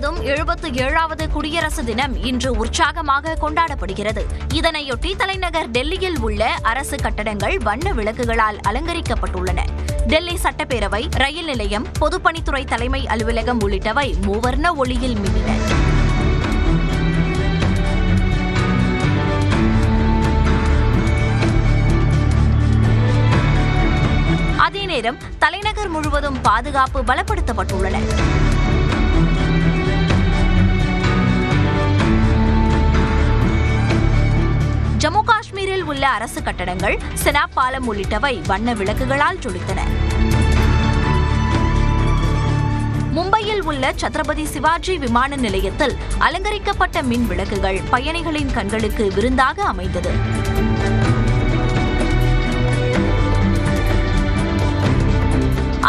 முழுவதும் எழுபத்து ஏழாவது குடியரசு தினம் இன்று உற்சாகமாக கொண்டாடப்படுகிறது. இதனையொட்டி தலைநகர் டெல்லியில் உள்ள அரசு கட்டடங்கள் வண்ண விளக்குகளால் அலங்கரிக்கப்பட்டுள்ளன. டெல்லி சட்டப்பேரவை ரயில் நிலையம் பொதுப்பணித்துறை தலைமை அலுவலகம் உள்ளிட்டவை மூவர்ண ஒளியில் மின்னின. அதே நேரம் தலைநகர் முழுவதும் பாதுகாப்பு பலப்படுத்தப்பட்டுள்ளன. காஷ்மீரில் உள்ள அரசு கட்டடங்கள் செனாப் பாலம் உள்ளிட்டவை வண்ண விளக்குகளால் ஜொலித்தன. மும்பையில் உள்ள சத்ரபதி சிவாஜி விமான நிலையத்தில் அலங்கரிக்கப்பட்ட மின் விளக்குகள் பயணிகளின் கண்களுக்கு விருந்தாக அமைந்தது.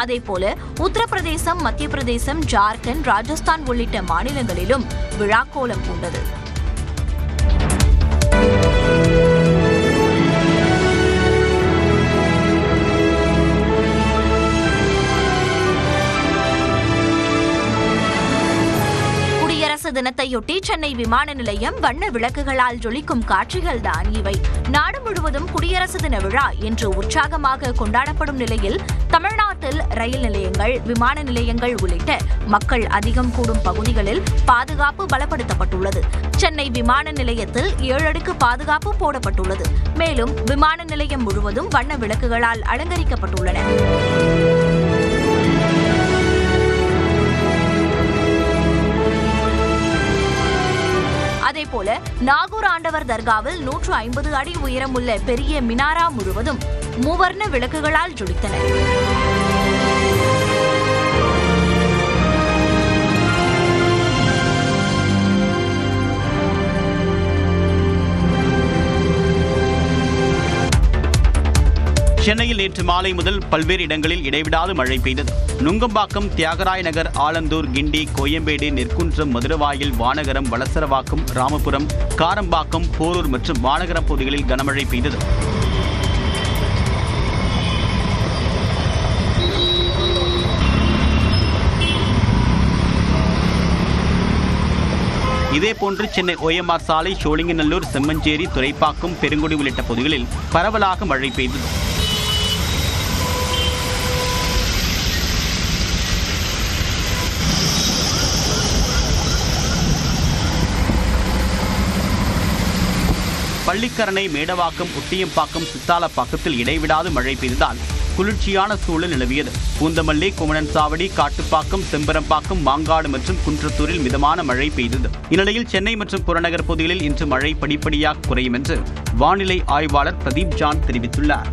அதேபோல உத்தரப்பிரதேசம் மத்திய பிரதேசம் ஜார்க்கண்ட் ராஜஸ்தான் உள்ளிட்ட மாநிலங்களிலும் விழாக்கோலம் பூண்டது. தினத்தையொட்டி சென்னை விமான நிலையம் வண்ண விளக்குகளால் ஜொலிக்கும் காட்சிகள் தான் இவை. நாடு முழுவதும் குடியரசு தின விழா இன்று உற்சாகமாக கொண்டாடப்படும் நிலையில் தமிழ்நாட்டில் ரயில் நிலையங்கள் விமான நிலையங்கள் உள்ளிட்ட மக்கள் அதிகம் கூடும் பகுதிகளில் பாதுகாப்பு பலப்படுத்தப்பட்டுள்ளது. சென்னை விமான நிலையத்தில் ஏழு அடுக்கு பாதுகாப்பு போடப்பட்டுள்ளது. மேலும் விமான நிலையம் முழுவதும் வண்ண விளக்குகளால் அலங்கரிக்கப்பட்டுள்ளன. அதேபோல நாகூர் ஆண்டவர் தர்காவில் நூற்று ஐம்பது அடி உயரமுள்ள பெரிய மினாரா முழுவதும் மூவர்ண விளக்குகளால் ஜொலித்தன. சென்னையில் நேற்று மாலை முதல் பல்வேறு இடங்களில் இடைவிடாது மழை பெய்தது. நுங்கம்பாக்கம் தியாகராய நகர் ஆலந்தூர் கிண்டி கோயம்பேடு நெற்குன்றம் மதுரவாயில் வானகரம் வளசரவாக்கம் ராமபுரம் காரம்பாக்கம் போரூர் மற்றும் வானகரம் பகுதிகளில் கனமழை பெய்தது. இதேபோன்று சென்னை ஓஎம்ஆர் சாலை சோழிங்கநல்லூர் செம்மஞ்சேரி துறைப்பாக்கம் பெருங்குடி உள்ளிட்ட பகுதிகளில் பரவலாக மழை பெய்தது. பள்ளிக்கரணை மேடவாக்கம் ஒட்டியம்பாக்கம் சித்தாலப்பாக்கத்தில் இடைவிடாது மழை பெய்ததால் குளிர்ச்சியான சூழல் நிலவியது. பூந்தமல்லி குமணன் சாவடி காட்டுப்பாக்கம் செம்பரம்பாக்கம் மாங்காடு மற்றும் குன்றத்தூரில் மிதமான மழை பெய்தது. இந்நிலையில் சென்னை மற்றும் புறநகர் பகுதிகளில் இன்று மழை படிப்படியாக குறையும் என்று வானிலை ஆய்வாளர் பிரதீப் ஜான் தெரிவித்துள்ளார்.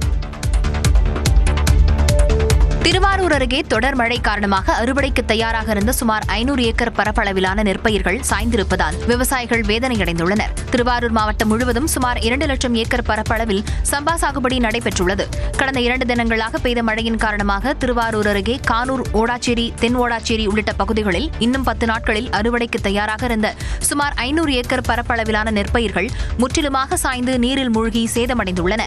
திருவாரூர் அருகே தொடர் மழை காரணமாக அறுவடைக்கு தயாராக இருந்த சுமார் ஐநூறு ஏக்கர் பரப்பளவிலான நெற்பயிர்கள் சாய்ந்திருப்பதால் விவசாயிகள் வேதனையடைந்துள்ளனர். திருவாரூர் மாவட்டம் முழுவதும் சுமார் இரண்டு லட்சம் ஏக்கர் பரப்பளவில் சம்பா சாகுபடி நடைபெற்றுள்ளது. கடந்த இரண்டு தினங்களாக பெய்த மழையின் காரணமாக திருவாரூர் அருகே கானூர் ஓடாச்சேரி தென் ஓடாச்சேரி உள்ளிட்ட பகுதிகளில் இன்னும் பத்து நாட்களில் அறுவடைக்கு தயாராக இருந்த சுமார் ஐநூறு ஏக்கர் பரப்பளவிலான நெற்பயிர்கள் முற்றிலுமாக சாய்ந்து நீரில் மூழ்கி சேதமடைந்துள்ளன.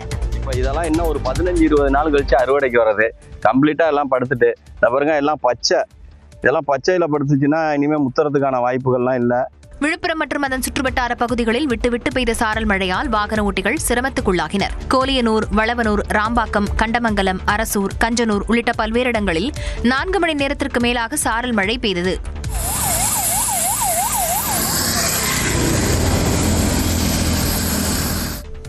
இப்போ இதெல்லாம் இன்னும் ஒரு பதினஞ்சு இருபது நாள் கழிச்சு அறுவடைக்கு வர்றது. கம்ப்ளீட்டா எல்லாம் படுத்துட்டு. இந்த பாருங்க எல்லாம் பச்சை. இதெல்லாம் பச்சையில படுத்துச்சுன்னா இனிமே முத்துறதுக்கான வாய்ப்புகள்லாம் இல்லை. விழுப்புரம் மற்றும் அதன் சுற்றுவட்டார பகுதிகளில் விட்டுவிட்டு பெய்த சாரல் மழையால் வாகன ஓட்டிகள் சிரமத்துக்குள்ளாகினர். கோலியனூர் வளவனூர் ராம்பாக்கம் கண்டமங்கலம் அரசூர் கஞ்சனூர் உள்ளிட்ட பல்வேறு இடங்களில் நான்கு மணி நேரத்திற்கு மேலாக சாரல் மழை பெய்தது.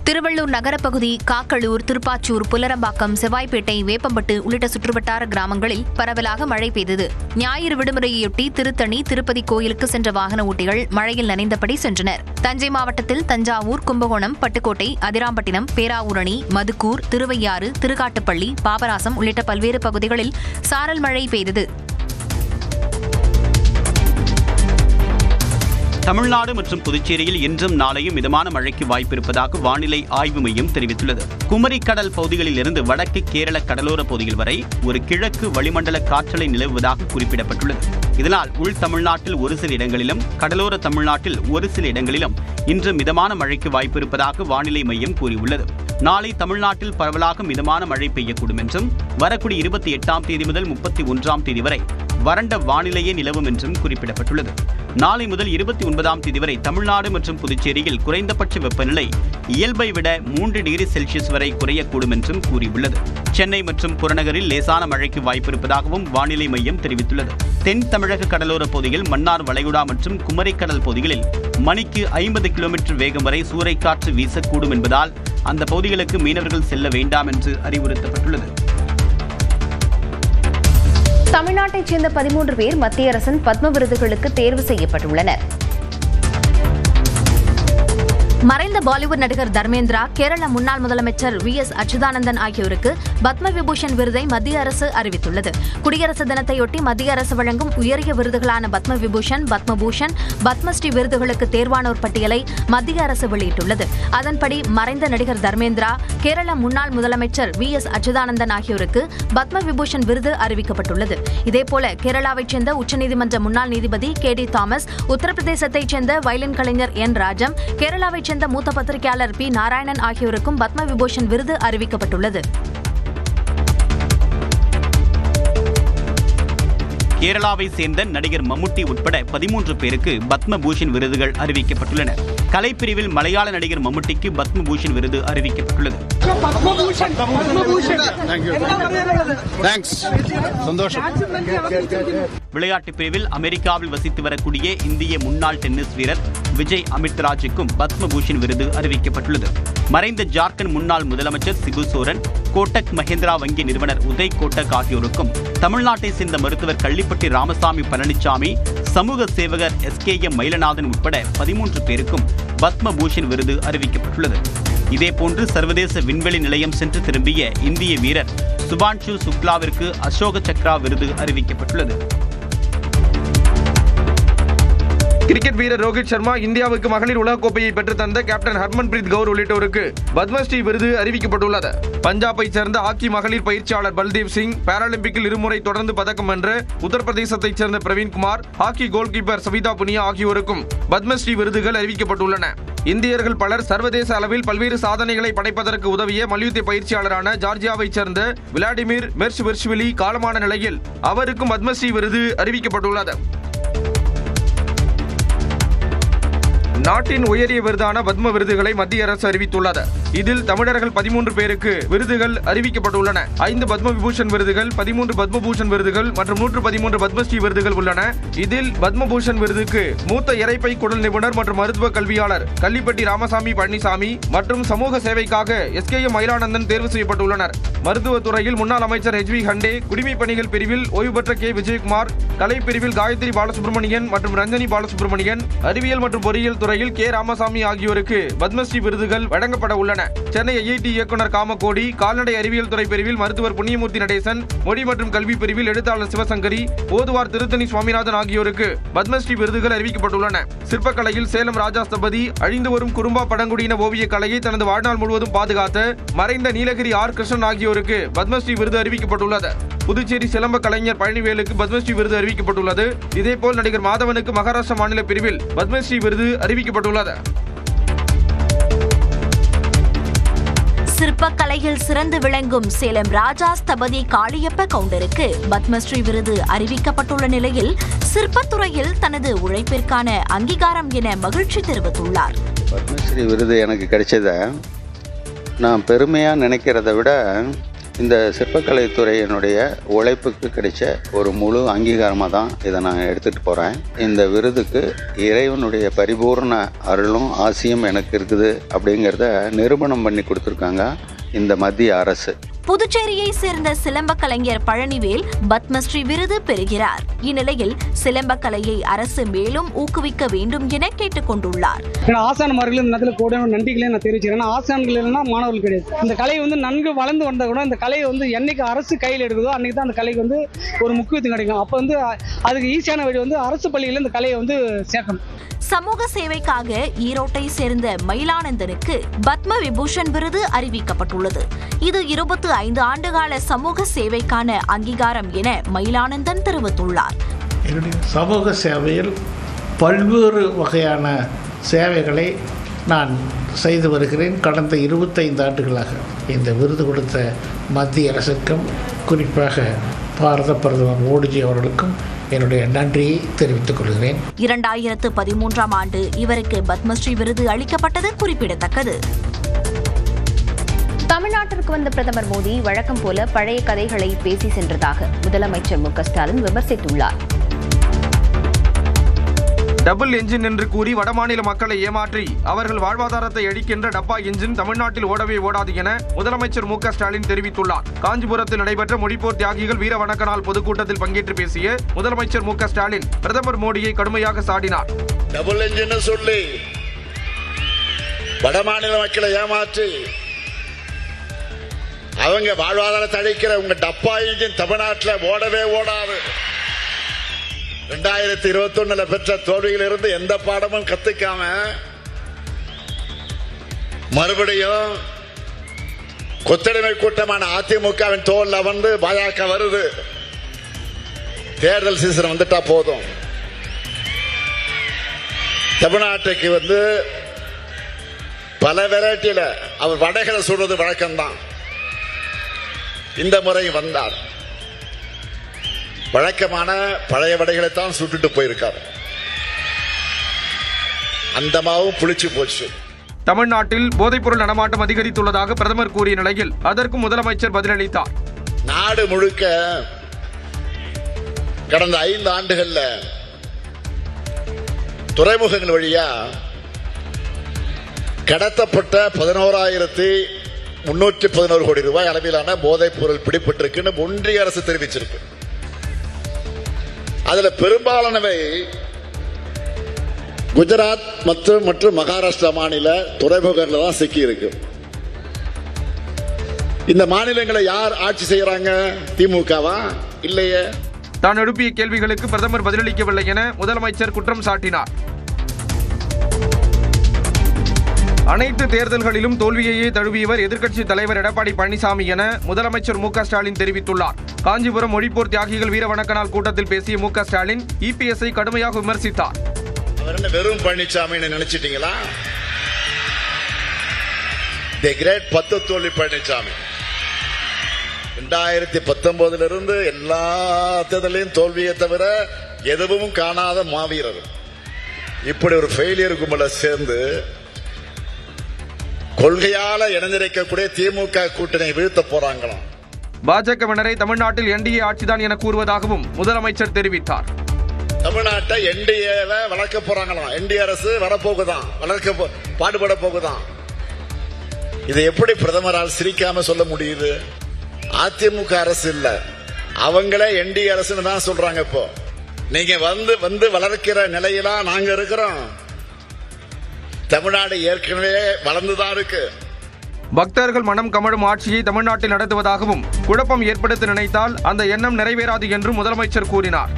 திருவள்ளூர் நகரப்பகுதி காக்களூர் திருப்பாச்சூர் புலரம்பாக்கம் செவ்வாய்ப்பேட்டை வேப்பம்பட்டு உள்ளிட்ட சுற்றுவட்டார கிராமங்களில் பரவலாக மழை பெய்தது. ஞாயிறு விடுமுறையொட்டி திருத்தணி திருப்பதி கோயிலுக்கு சென்ற வாகன ஓட்டிகள் மழையில் நனைந்தபடி சென்றனர். தஞ்சை மாவட்டத்தில் தஞ்சாவூர் கும்பகோணம் பட்டுக்கோட்டை அதிராம்பட்டினம் பேராவூரணி மதுக்கூர் திருவையாறு திருக்காட்டுப்பள்ளி பாபராசம் உள்ளிட்ட பல்வேறு பகுதிகளில் சாரல் மழை பெய்தது. தமிழ்நாடு மற்றும் புதுச்சேரியில் இன்றும் நாளையும் மிதமான மழைக்கு வாய்ப்பிருப்பதாக வானிலை ஆய்வு மையம் தெரிவித்துள்ளது. குமரி கடல் பகுதிகளில் இருந்து வடக்கு கேரள கடலோர பகுதிகள் வரை ஒரு கிழக்கு வளிமண்டல காற்றலை நிலவுவதாக குறிப்பிடப்பட்டுள்ளது. இதனால் உள் தமிழ்நாட்டில் ஒரு சில இடங்களிலும் கடலோர தமிழ்நாட்டில் ஒரு சில இடங்களிலும் இன்று மிதமான மழைக்கு வாய்ப்பிருப்பதாக வானிலை மையம் கூறியுள்ளது. நாளை தமிழ்நாட்டில் பரவலாக மிதமான மழை பெய்யக்கூடும் என்றும் வரக்கூடிய இருபத்தி எட்டாம் தேதி முதல் முப்பத்தி ஒன்றாம் தேதி வரை வறண்ட வானிலையே நிலவும் என்றும் குறிப்பிடப்பட்டுள்ளது. நாளை முதல் இருபத்தி ஒன்பதாம் தேதி வரை தமிழ்நாடு மற்றும் புதுச்சேரியில் குறைந்தபட்ச வெப்பநிலை இயல்பை விட மூன்று டிகிரி செல்சியஸ் வரை குறையக்கூடும் என்றும் கூறியுள்ளது. சென்னை மற்றும் புறநகரில் லேசான மழைக்கு வாய்ப்பு இருப்பதாகவும் வானிலை மையம் தெரிவித்துள்ளது. தென் தமிழக கடலோர பகுதியில் மன்னார் வளைகுடா மற்றும் குமரிக்கடல் பகுதிகளில் மணிக்கு ஐம்பது கிலோமீட்டர் வேகம் வரை சூறைக்காற்று வீசக்கூடும் என்பதால் அந்த பகுதிகளுக்கு மீனவர்கள் செல்ல வேண்டாம் என்று அறிவுறுத்தப்பட்டுள்ளது. தமிழ்நாட்டைச் சேர்ந்த பதிமூன்று பேர் மத்திய அரசின் பத்ம விருதுகளுக்கு தேர்வு செய்யப்பட்டுள்ளனர். மறைந்த பாலிவுட் நடிகர் தர்மேந்திரா கேரள முன்னாள் முதலமைச்சர் வி. எஸ். அச்சுதானந்தன் ஆகியோருக்கு பத்ம விபூஷன் விருதை மத்திய அரசு அறிவித்துள்ளது. குடியரசு தினத்தையொட்டி மத்திய அரசு வழங்கும் உயரிய விருதுகளான பத்ம விபூஷன் பத்மபூஷன் பத்மஸ்ரீ விருதுகளுக்கு தேர்வானோர் பட்டியலை மத்திய அரசு வெளியிட்டுள்ளது. அதன்படி மறைந்த நடிகர் தர்மேந்திரா கேரள முன்னாள் முதலமைச்சர் வி. எஸ். அச்சுதானந்தன் ஆகியோருக்கு பத்ம விபூஷன் விருது அறிவிக்கப்பட்டுள்ளது. இதேபோல கேரளாவைச் சேர்ந்த உச்சநீதிமன்ற முன்னாள் நீதிபதி கே. டி. தாமஸ் உத்தரப்பிரதேசத்தைச் சேர்ந்த வயலின் கலைஞர் என். ராஜம் கேரளாவைச் சேர்ந்த மூத்த பத்திரிகையாளர் பி. நாராயணன் ஆகியோருக்கும் பத்ம விபூஷன் விருது அறிவிக்கப்பட்டுள்ளது. கேரளாவை சேர்ந்த நடிகர் மம்முட்டி உட்பட பதிமூன்று பேருக்கு பத்ம பூஷன் விருதுகள் அறிவிக்கப்பட்டுள்ளன. கலைப்பிரிவில் மலையாள நடிகர் மம்முட்டிக்கு பத்ம பூஷன் விருது அறிவிக்கப்பட்டுள்ளது. விளையாட்டுப் பிரிவில் அமெரிக்காவில் வசித்து வரக்கூடிய இந்திய முன்னாள் டென்னிஸ் வீரர் விஜய் அமிர்தராஜுக்கும் பத்ம பூஷன் விருது அறிவிக்கப்பட்டுள்ளது. மறைந்த ஜார்க்கண்ட் முன்னாள் முதலமைச்சர் சிபு சோரன் கோட்டக் மஹேந்திரா வங்கி நிறுவனர் உதய் கோட்டக் ஆகியோருக்கும் தமிழ்நாட்டை சேர்ந்த மருத்துவர் கள்ளிப்பட்டி ராமசாமி பழனிசாமி சமூக சேவகர் எஸ் கே எம் மயிலநாதன் உட்பட பதிமூன்று பேருக்கும் பத்ம பூஷன் விருது அறிவிக்கப்பட்டுள்ளது. இதேபோன்று சர்வதேச விண்வெளி நிலையம் சென்று திரும்பிய இந்திய வீரர் சுபான்ஷு சுக்லாவிற்கு அசோக சக்ரா விருது அறிவிக்கப்பட்டுள்ளது. கிரிக்கெட் வீரர் ரோஹித் சர்மா இந்தியாவுக்கு மகளிர் உலகக்கோப்பையை பெற்று தந்த கேப்டன் ஹர்மன்பிரீத் கவுர் உள்ளிட்டோருக்கு பத்மஸ்ரீ விருது அறிவிக்கப்பட்டுள்ளது. பஞ்சாபை சேர்ந்த ஹாக்கி மகளிர் பயிற்சியாளர் பல்தேவ் சிங் பாராலிம்பிக்கில் இருமுறை தொடர்ந்து பதக்கம் வென்ற உத்தரப்பிரதேசத்தைச் சேர்ந்த பிரவீன்குமார் ஹாக்கி கோல்கீப்பர் சவிதா புனியா ஆகியோருக்கும் பத்மஸ்ரீ விருதுகள் அறிவிக்கப்பட்டுள்ளன. இந்தியர்கள் பலர் சர்வதேச அளவில் பல்வேறு சாதனைகளை படைப்பதற்கு உதவிய மல்யுத்த பயிற்சியாளரான ஜார்ஜியாவைச் சேர்ந்த விளாடிமிர் மெர்ச் வெர்ஷ்விலி காலமான நிலையில் அவருக்கும் பத்மஸ்ரீ விருது அறிவிக்கப்பட்டுள்ளது. நாட்டின் உயரிய விருதான பத்ம விருதுகளை மத்திய அரசு அறிவித்துள்ளது. இதில் தமிழர்கள் பதிமூன்று பேருக்கு விருதுகள் அறிவிக்கப்பட்டுள்ளன. ஐந்து பத்ம விபூஷன் விருதுகள் பதிமூன்று பத்மபூஷன் விருதுகள் மற்றும் நூற்று பதிமூன்று பத்மஸ்ரீ விருதுகள் உள்ளன. இதில் பத்மபூஷன் விருதுக்கு மூத்த இறைப்பை குடல் நிபுணர் மற்றும் மருத்துவ கல்வியாளர் கள்ளிப்பட்டி ராமசாமி பழனிசாமி மற்றும் சமூக சேவைக்காக எஸ் கே எம் மயிலானந்தன் தேர்வு செய்யப்பட்டுள்ளனர். மருத்துவத்துறையில் முன்னாள் அமைச்சர் ஹெச் வி ஹண்டே குடிமை பணிகள் பிரிவில் ஓய்வு பெற்ற கே விஜயகுமார் கலை பிரிவில் காயத்ரி பாலசுப்ரமணியன் மற்றும் ரஞ்சனி பாலசுப்ரமணியன் அறிவியல் மற்றும் பொறியியல் துறையில் கே ராமசாமி ஆகியோருக்கு பத்மஸ்ரீ விருதுகள் வழங்கப்பட உள்ளன. சென்னை ஐஐடி இயக்குநர் காமகோடி கால்நடை அறிவியல் துறை பிரிவில் மருத்துவர் புண்ணியமூர்த்தி நடேசன் மொழி மற்றும் கல்வி பிரிவில் எழுத்தாளர் சிவசங்கரி ஓதுவார் திருத்தணி சுவாமிநாதன் ஆகியோருக்கு பத்மஸ்ரீ விருதுகள் அறிவிக்கப்பட்டுள்ளன. சிற்பக்கலையில் சேலம் ராஜா ஸ்தபதி அழிந்து வரும் குறும்பா பழங்குடியின ஓவிய கலையை தனது வாழ்நாள் முழுவதும் பாதுகாத்த மறைந்த நீலகிரி ஆர். கிருஷ்ணன் ஆகியோருக்கு பத்மஸ்ரீ விருது அறிவிக்கப்பட்டுள்ளது. புதுச்சேரி சிலம்ப கலைஞர் பழனிவேலுக்கு பத்மஸ்ரீ விருது அறிவிக்கப்பட்டுள்ளது. இதேபோல் நடிகர் மாதவனுக்கு மகாராஷ்டிரா மாநில பிரிவில் பத்மஸ்ரீ விருது அறிவிக்கப்பட்டுள்ளது. சிற்பக்கலையில் சிறந்து விளங்கும் சேலம் ராஜா ஸ்தபதி காளியப்ப கவுண்டருக்கு பத்மஸ்ரீ விருது அறிவிக்கப்பட்டுள்ள நிலையில் சிற்பத்துறையில் தனது உழைப்பிற்கான அங்கீகாரம் என மகிழ்ச்சி தெரிவித்துள்ளார். பத்மஸ்ரீ விருது எனக்கு கிடைச்சத நான் பெருமையாக நினைக்கிறத விட இந்த சிற்பக்கலைத்துறையினுடைய உழைப்புக்கு கிடைச்ச ஒரு முழு அங்கீகாரமாக தான் இதை நான் எடுத்துகிட்டு போகிறேன் இந்த விருதுக்கு இறைவனுடைய பரிபூர்ண அருளும் ஆசியும் எனக்கு இருக்குது அப்படிங்கிறத நிரூபணம் பண்ணி கொடுத்துருக்காங்க இந்த மத்திய அரசு. புதுச்சேரியை சேர்ந்த சிலம்ப கலைஞர் பழனிவேல் பத்மஸ்ரீ விருது பெறுகிறார். இந்நிலையில் சிலம்ப கலையை அரசு மேலும் ஊக்குவிக்க வேண்டும் என கேட்டுக் கொண்டுள்ளார் ஏன்னா ஆசான்மார்கள் இந்த நேரத்தில் கூட நன்றிகளை நான் தெரிவிச்சிருக்கேன் ஆசான்கள் இல்லைன்னா மாணவர்கள் கிடையாது. இந்த கலை வந்து நன்கு வளர்ந்து வந்த கூட இந்த கலையை வந்து என்னைக்கு அரசு கையில் எடுக்குதோ அன்னைக்கு தான் அந்த கலைக்கு வந்து ஒரு முக்கியத்துவம் கிடைக்கும். அப்போ வந்து அதுக்கு ஈஸியான வழி வந்து அரசு பள்ளியில் இந்த கலையை வந்து சேர்க்கணும். சமூக சேவைக்காக ஈரோட்டை சேர்ந்த மயிலானந்தனுக்கு பத்ம விபூஷன் விருது அறிவிக்கப்பட்டுள்ளது. இது இருபத்தி ஐந்து ஆண்டுகால சமூக சேவைக்கான அங்கீகாரம் என மயிலானந்தன் தெரிவித்துள்ளார். சமூக சேவையில் பல்வேறு வகையான சேவைகளை நான் செய்து வருகிறேன். கடந்த இருபத்தைந்து ஆண்டுகளாக இந்த விருது கொடுத்த மத்திய அரசுக்கும் குறிப்பாக பாரத பிரதமர் மோடிஜி அவர்களுக்கும் என்னுடைய நன்றியை தெரிவித்துக் கொள்கிறேன். இரண்டாயிரத்து பதிமூன்றாம் ஆண்டு இவருக்கு பத்மஸ்ரீ விருது அளிக்கப்பட்டது குறிப்பிடத்தக்கது. தமிழ்நாட்டிற்கு வந்த பிரதமர் மோடி வழக்கம் போல பழைய கதைகளை பேசி சென்றதாக முதலமைச்சர் மு க ஸ்டாலின் விமர்சித்துள்ளார். டபுள் என்ஜின் என்று கூறி வடமாநில மக்களை ஏமாற்றி அவர்கள் வாழ்வாதாரத்தை அளிக்கின்ற டப்பா என்ஜின் தமிழ்நாட்டில் ஓடவே ஓடாது என முதலமைச்சர் மு ஸ்டாலின் தெரிவித்துள்ளார். காஞ்சிபுரத்தில் நடைபெற்ற மொழிப்போர் தியாகிகள் வீர வணக்க நாள் பொதுக்கூட்டத்தில் பங்கேற்று பேசிய முதலமைச்சர் மு ஸ்டாலின் பிரதமர் மோடியை கடுமையாக சாடினார். டபுள் என்ஜின் சொல்லி வடமாநில மக்களை ஏமாற்றி அவங்க வாழ்வாதாரத்தை அழிக்கிற உங்க டப்பா என்ஜின் தமிழ்நாட்டில் ஓடவே ஓடாது. ரெண்டாயிரத்தி இருபத்தி ஒண்ணுல பெற்ற தோல்வியிலிருந்து எந்த பாடமும் கத்துக்காம மறுபடியும் கொத்தடிமை கூட்டமான அதிமுகவின் தோல்ல வந்து பாஜக வருது. தேர்தல் சீசன் வந்துட்டா போதும். தமிழ்நாட்டுக்கு வந்து பல வெரைட்டியில அவர் வடைகளை சுடுறது வழக்கம்தான். இந்த முறை வந்தார். வழக்கமான பழைய வடைகளைத்தான் சுட்டுட்டு போயிருக்கார். அந்த மாவும் புளிச்சு போச்சு. தமிழ்நாட்டில் போதைப்பொருள் நடமாட்டம் அதிகரித்துள்ளதாக பிரதமர் கூறிய நிலையில் அதற்கும் முதலமைச்சர் பதிலளித்தார். நாடு முழுக்க கடந்த ஐந்து ஆண்டுகள்ல துறைமுகங்கள் வழியா கடத்தப்பட்ட பதினோராயிரத்தி முன்னூற்றி பதினோரு கோடி ரூபாய் அளவிலான போதைப் பொருள் பிடிபட்டிருக்குன்னு ஒன்றிய அரசு தெரிவிச்சிருக்கு. அதுல பெரும்பாலானவை குஜராத் மற்றும் மற்றும் மகாராஷ்டிரா மாநில துறைமுகங்கள் தான் சிக்கி இருக்கு இந்த மாநிலங்களை யார் ஆட்சி செய்யறாங்க? திமுகவா? இல்லையே. தான் எழுப்பிய கேள்விகளுக்கு பிரதமர் பதிலளிக்கவில்லை என முதலமைச்சர் குற்றம் சாட்டினார். அனைத்து தேர்தல்களிலும் தோல்வியையே தழுவியவர் எதிர்க்கட்சி தலைவர் எடப்பாடி பழனிசாமி என முதலமைச்சர் மு ஸ்டாலின் தெரிவித்துள்ளார். காஞ்சிபுரம் மொழிப்போர் தியாகிகள் வீர நாள் கூட்டத்தில் பேசிய மு ஸ்டாலின் இபிஎஸ்ஐ கடுமையாக விமர்சித்தார். வெறும் பழனிசாமின்னு நினைச்சிட்டீங்களா? தி கிரேட் பத்து தோல்வி பழனிசாமி. ரெண்டாயிரத்தி பத்தொன்பதுல இருந்து எல்லா தேர்தலையும் தோல்வியை தவிர எதுவும் காணாத மாவீரர். இப்படி ஒரு ஃபெயிலியர் கும்பல சேர்ந்து கொள்கையால இணைந்திருக்கக்கூடிய திமுக கூட்டணி வீழ்த்த போறாங்களாம். பாஜகவினரை தமிழ்நாட்டில் என்டிஏ ஆட்சிதான் என கூறுவதாகவும் முதலமைச்சர் தெரிவித்தார். தமிழ்நாட்டை என்டிஏவை வளர்க்க போறாங்களாம். என்டிஏ அரசு வரப்போகுதான் வளர்க்க பாடுபட போகுதான் இதை எப்படி பிரதமரால் சிரிக்காம சொல்ல முடியுது? அதிமுக அரசு இல்ல. அவங்களே என்டிஏ அரசுன்னு தான் சொல்றாங்க இப்போ. நீங்க வந்து வந்து வளர்க்கிற நிலையிலாம் நாங்க இருக்கிறோம். தமிழ்நாடு ஏற்கனவே வளர்ந்துதான் இருக்கு. பக்தர்கள் மனம் கமழும் ஆட்சியை தமிழ்நாட்டில் நடத்துவதாகவும் குழப்பம் ஏற்படுத்த நினைத்தால் அந்த எண்ணம் நிறைவேறாது என்றும் முதலமைச்சர் கூறினார்.